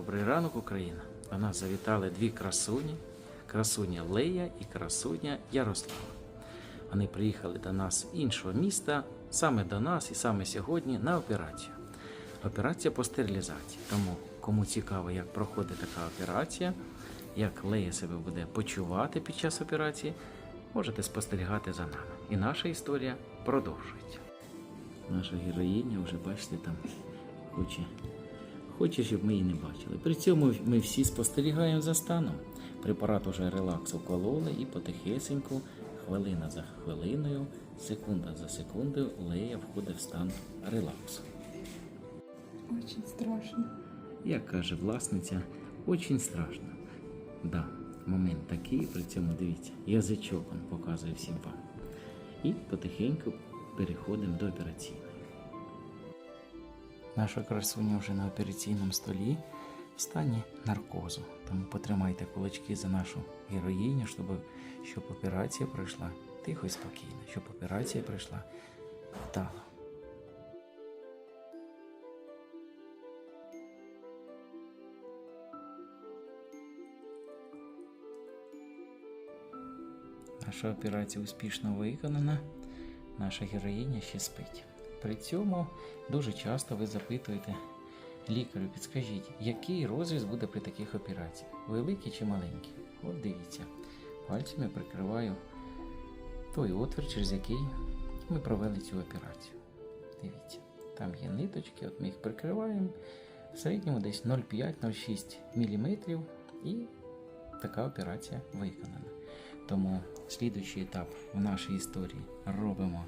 Добрий ранок, Україна! До нас завітали дві красуні: красуня Лея і красуня Ярослава. Вони приїхали до нас з іншого міста, саме до нас і саме сьогодні на операцію. Операція по стерилізації. Тому, кому цікаво, як проходить така операція, як Лея себе буде почувати під час операції, можете спостерігати за нами. І наша історія продовжується. Наша героїня вже бачите там хоче Хоче, щоб ми її не бачили. При цьому ми всі спостерігаємо за станом. Препарат уже релаксу вкололи і потихесеньку, хвилина за хвилиною, секунда за секундою Лея входить в стан релаксу. Очень страшно. Як каже власниця, очень страшно. Да, момент такий, при цьому дивіться, язичок показує всім вам. І потихеньку переходимо до операційної. Наша красуня вже на операційному столі в стані наркозу. Тому потримайте кулачки за нашу героїню, щоб, щоб операція пройшла тихо і спокійно, щоб операція пройшла вдало. Наша операція успішно виконана. Наша героїня ще спить. При цьому дуже часто ви запитуєте лікарю, підскажіть, який розріз буде при таких операціях? Великий чи маленький? От дивіться. Пальцями прикриваю той отвір, через який ми провели цю операцію. Дивіться, там є ниточки, от ми їх прикриваємо. В середньому десь 0,5-0,6 мм і така операція виконана. Тому слідуючий етап в нашій історії робимо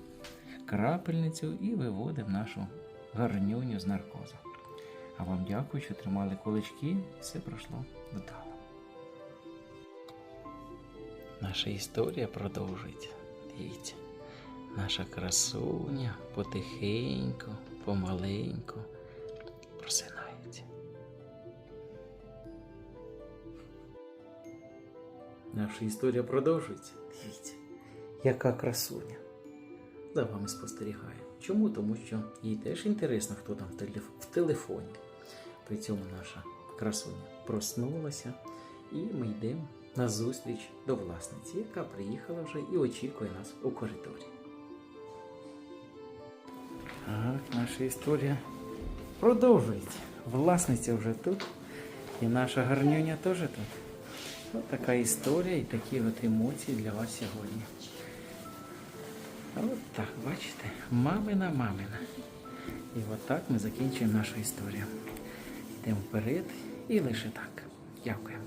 крапельницю і виводимо нашу гарнюню з наркозу. А вам дякую, що тримали кулички, все пройшло вдало. Наша історія продовжується. Дивіться, наша красуня потихеньку, помаленьку просинається. Наша історія продовжується. Дивіться, яка красуня. За вами спостерігає. Чому? Тому що їй теж інтересно, хто там в телефоні. При цьому наша красуня проснулася, і ми йдемо на зустріч до власниці, яка приїхала вже і очікує нас у коридорі. Так, наша історія продовжується. Власниця вже тут, і наша гарнюня теж тут. Ось така історія і такі от емоції для вас сьогодні. От так, бачите, мамина мамина. І от так ми закінчуємо нашу історію. Йдемо вперед і лише так. Дякую.